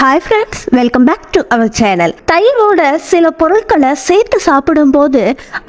Hi friends welcome back to our channel தயிரோட சில பொருட்களை சேர்த்து சாப்பிடும்போது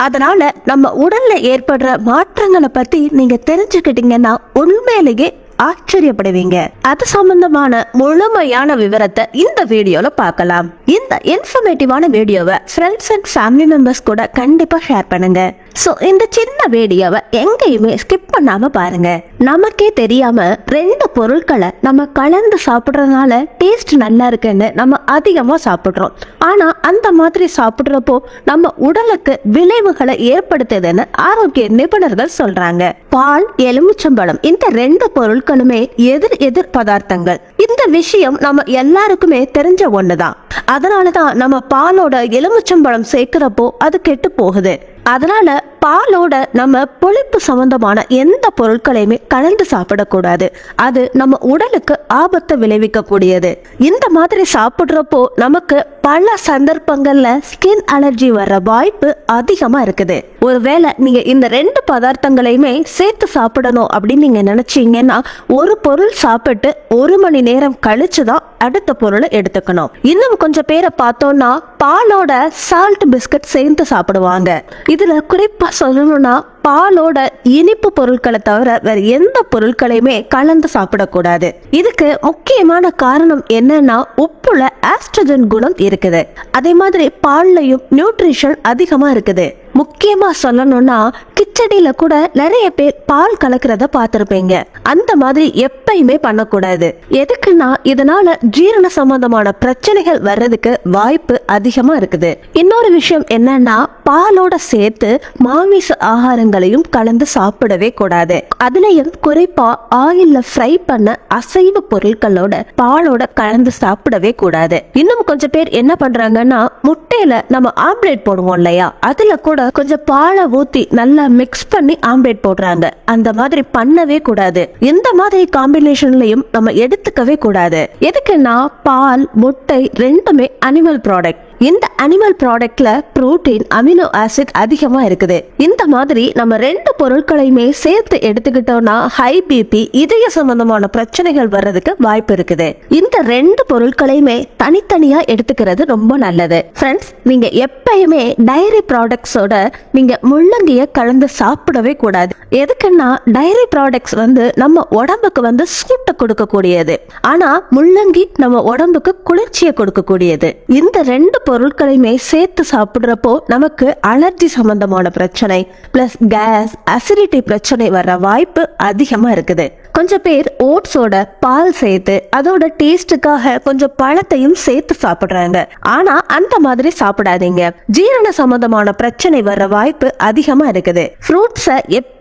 அதனால் நம்ம உடலில் ஏற்படுற மாற்றங்களை பற்றி நீங்கள் தெரிஞ்சுக்கிட்டீங்கன்னா உண்மையிலேயே ஆச்சரியப்படுவீங்க. அது சம்பந்தமான முழுமையான விவரத்தை இந்த வீடியோல பார்க்கலாம். இந்த இன்ஃபர்மேட்டிவான வீடியோவை ஃப்ரெண்ட்ஸ் அண்ட் ஃபேமிலி மெம்பர்ஸ் கூட கண்டிப்பா ஷேர் பண்ணுங்க. ஸோ இந்த சின்ன வீடியோவை எங்கேயுமே ஸ்கிப் பண்ணாம பாருங்க. நமக்கே தெரியாம ரெண்டு பொருட்களை நம்ம கலந்து சாப்பிட்றதுனால டேஸ்ட் நல்லா இருக்குன்னு நம்ம அதிகமாக சாப்பிட்றோம். ஆனால் அந்த மாதிரி சாப்பிட்றப்போ நம்ம உடலுக்கு விளைவுகளை ஏற்படுத்துதுன்னு ஆரோக்கிய நிபுணர்கள் சொல்றாங்க. பால் எலுமிச்சம்பழம் இந்த ரெண்டு பொருட்களுமே எதிர் எதிர் பதார்த்தங்கள். இந்த விஷயம் நம்ம எல்லாருக்குமே தெரிஞ்ச ஒண்ணுதான். அதனாலதான் நம்ம பாலோட எலுமிச்சம்பழம் சேர்க்கிறப்போ அது கெட்டு போகுது. அதனால பாலோட நம்ம புளிப்பு சம்பந்தமான எந்த பொருட்களையுமே கலந்து சாப்பிடக்கூடாது. அது நம்ம உடலுக்கு ஆபத்தை விளைவிக்கக்கூடியது. இந்த மாதிரி சாப்பிட்றப்போ நமக்கு பல சந்தர்ப்பங்கள்ல ஸ்கின் அலர்ஜி வர வாய்ப்பு அதிகமா இருக்குது. ஒருவேளை நீங்க இந்த ரெண்டு பதார்த்தங்களையுமே சேர்த்து சாப்பிடணும் அப்படின்னு நீங்க நினைச்சீங்கன்னா ஒரு பொருள் சாப்பிட்டு ஒரு மணி நேரம் கழிச்சு தான் அடுத்த பொருளை எடுத்துக்கணும். இன்னும் கொஞ்சம் பேரை பார்த்தோம்னா பாலோட சால்ட் பிஸ்கட் சேர்த்து சாப்பிடுவாங்க. இதுல குறிப்பா சொல்லணும்னா பாலோட இனிப்பு பொருட்களை தவிர வேற எந்த பொருட்களையுமே கலந்து சாப்பிடக்கூடாது. இதுக்கு முக்கியமான காரணம் என்னன்னா உப்புல ஆஸ்ட்ரஜன் குணம் இருக்குது. அதே மாதிரி பால்லையும் நியூட்ரிஷன் அதிகமா இருக்குது. முக்கியமா சொல்லணும்னா கிச்சடியில கூட நிறைய பேர் பால் கலக்கிறத பார்த்துருப்பீங்க. அந்த மாதிரி எப்பயுமே பண்ணக்கூடாது. எதுக்குன்னா இதனால ஜீரண சம்பந்தமான பிரச்சனைகள் வர்றதுக்கு வாய்ப்பு அதிகமா இருக்குது. இன்னொரு விஷயம் என்னன்னா பாலோட சேர்த்து மாமிச ஆகாரங்களையும் கலந்து சாப்பிடவே கூடாது. அதுலயும் குறிப்பா ஆயில்ல ஃப்ரை பண்ண அசைவ பொருட்களோட பாலோட கலந்து சாப்பிடவே கூடாது. இன்னும் கொஞ்சம் பேர் என்ன பண்றாங்கன்னா முட்டையில நம்ம ஆம்லேட் போடுவோம் இல்லையா? அதுல கூட கொஞ்சம் பாலை ஊத்தி நல்லா மிக்ஸ் பண்ணி ஆம்லேட் போடுறாங்க. அந்த மாதிரி பண்ணவே கூடாது. எந்த மாதிரி காம்பினேஷன்லயும் நம்ம எடுத்துக்கவே கூடாது. எதுக்குன்னா பால் முட்டை ரெண்டுமே அனிமல் ப்ராடக்ட் இந்த அனிமல் ப்ராடக்ட்ல புரோட்டீன் அமினோ ஆசிட் அதிகமா இருக்குது. இந்த மாதிரி நம்ம ரெண்டு பொருட்களையுமே சேர்த்து எடுத்துக்கிட்டோம்னா ஹை பிபி இதய சம்பந்தமான பிரச்சனைகள் வர்றதுக்கு வாய்ப்பு இருக்குது. இந்த ரெண்டு பொருட்களையுமே தனித்தனியா எடுத்துக்கிறது ரொம்ப நல்லது. ஃப்ரெண்ட்ஸ் நீங்க எப்பயுமே டைரி ப்ராடக்ட்ஸோட நீங்க முள்ளங்கிய கலந்து சாப்பிடவே கூடாது. எதுக்குன்னா டைரி ப்ராடக்ட்ஸ் வந்து நம்ம உடம்புக்கு வந்து சூட்டை கொடுக்கக்கூடியது. ஆனா முள்ளங்கி நம்ம உடம்புக்கு குளிர்ச்சியை கொடுக்கக்கூடியது. இந்த ரெண்டு பொருட்களையுமே சேர்த்து சாப்பிடுறப்போ நமக்கு அலர்ஜி சம்பந்தமான பிரச்சனை பிளஸ் கேஸ் அசிடிட்டி பிரச்சனை வர்ற வாய்ப்பு அதிகமா இருக்குது. கொஞ்சம் பேர் ஓட்ஸோட பால் சேர்த்து அதோட டேஸ்ட்டுக்காக கொஞ்சம் பழத்தையும் சேர்த்து சாப்பிடுறாங்க. ஆனா அந்த மாதிரி சாப்பிடாதீங்க. ஜீரண சம்பந்தமான பிரச்சனை வர்ற வாய்ப்பு அதிகமா இருக்குது. ஃப்ரூட்ஸை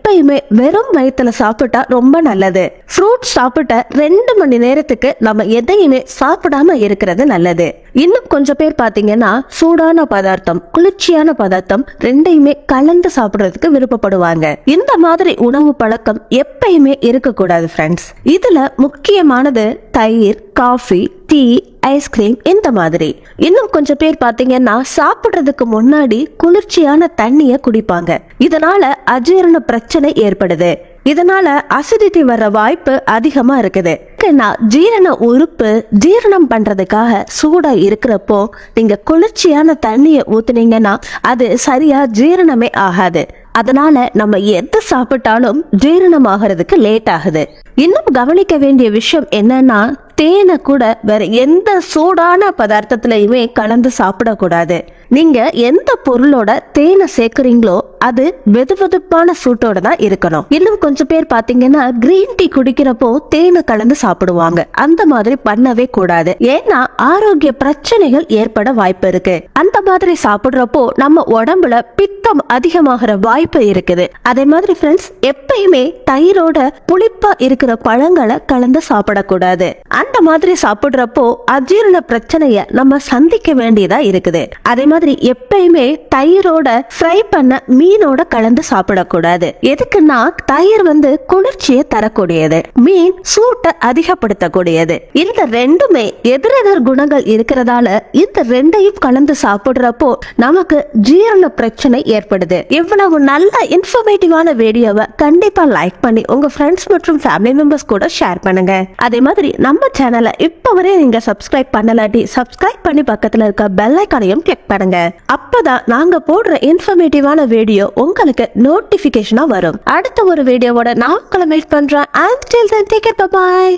எப்பயுமே வெறும் வயிற்றுல சாப்பிட்டா ரொம்ப நல்லது. ஃப்ரூட் சாப்பிட்ட ரெண்டு மணி நேரத்துக்கு நம்ம எதையுமே சாப்பிடாம இருக்கிறது நல்லது. இன்னும் கொஞ்சம் பேர் பாத்தீங்கன்னா சூடான பதார்த்தம் குளிர்ச்சியான பதார்த்தம் ரெண்டையுமே கலந்து சாப்பிடுறதுக்கு விருப்பப்படுவாங்க. இந்த மாதிரி உணவு பழக்கம் எப்பயுமே இருக்கக்கூடாது ஃப்ரெண்ட்ஸ் இதுல முக்கியமானது தயிர் காஃபி டீ ஐஸ்கிரீம் இந்த மாதிரி. இன்னும் கொஞ்சம் பேர் பாத்தீங்கன்னா சாப்பிடுறதுக்கு முன்னாடி குளிர்ச்சியான தண்ணிய குடிப்பாங்க. இதனால அஜீரண பிரச்சனை ஏற்படுது. இதனால அசிடிட்டி வர வாய்ப்பு அதிகமா இருக்குது. ஜீரண உறுப்பு ஜீரணம் பண்றதுக்காக சூடா இருக்கிறப்போ நீங்க குளிர்ச்சியான தண்ணியை ஊத்துனீங்கன்னா அது சரியா ஜீரணமே ஆகாது. அதனால நம்ம எது சாப்பிட்டாலும் ஜீரணம் ஆகிறதுக்கு லேட் ஆகுது. இன்னும் கவனிக்க வேண்டிய விஷயம் என்னன்னா தேனை கூட வேற எந்த சூடான பதார்த்தத்திலையுமே கலந்து சாப்பிடக்கூடாது. நீங்க எந்த பொருளோட தேனை சேர்க்குறீங்களோ அது வெது வெதுப்பான சூட்டோட தான் இருக்கணும். இன்னும் கொஞ்சம் பேர் பாத்தீங்கன்னா கிரீன் டீ குடிக்கிறப்போ தேனை கலந்து சாப்பிடுவாங்க. அந்த மாதிரி பண்ணவே கூடாது. ஏன்னா ஆரோக்கிய பிரச்சனைகள் ஏற்பட வாய்ப்பு இருக்கு. அந்த மாதிரி சாப்பிடுறப்போ நம்ம உடம்புல பித்தம் அதிகமாகிற வாய்ப்பு இருக்குது. அதே மாதிரி ஃப்ரெண்ட்ஸ் எப்பயுமே தயிரோட புளிப்பா இருக்கிற பழங்களை கலந்து சாப்பிடக்கூடாது. அந்த மாதிரி சாப்பிடுறப்போ அஜீரண பிரச்சனைய நம்ம சந்திக்க வேண்டியதா இருக்குது. அதே மாதிரி எப்பயுமே தயிரோட ஃப்ரை பண்ண மீன் மீனோட கலந்து சாப்பிடக்கூடாது. எதுக்குன்னா தயிர் வந்து குளிர்ச்சியை தரக்கூடியது. மீன் சூட்டை அதிகப்படுத்தக்கூடியது. இந்த ரெண்டுமே எதிரெதிர் குணங்கள் இருக்கிறதால இந்த ரெண்டையும் கலந்து சாப்பிடுறப்போ நமக்கு ஜீரண பிரச்சனை ஏற்படுது. இவ்வளவு நல்ல இன்ஃபர்மேட்டிவான வீடியோவை கண்டிப்பா லைக் பண்ணி உங்க ஃப்ரெண்ட்ஸ் மற்றும் ஃபேமிலி மெம்பர்ஸ் கூட ஷேர் பண்ணுங்க. அதே மாதிரி நம்ம சேனலை இப்போ வரை நீங்க சப்ஸ்கிரைப் பண்ணலாட்டி சப்ஸ்கிரைப் பண்ணி பக்கத்துல இருக்க பெல் ஐக்கானையும் கிளிக் பண்ணுங்க அப்பதான் நாங்க போடுற இன்ஃபர்மேட்டிவான வீடியோ உங்களுக்கு நோட்டிபிகேஷனா வரும். அடுத்த ஒரு வீடியோவோட நான் உங்களை மீட் பண்றேன். And take bye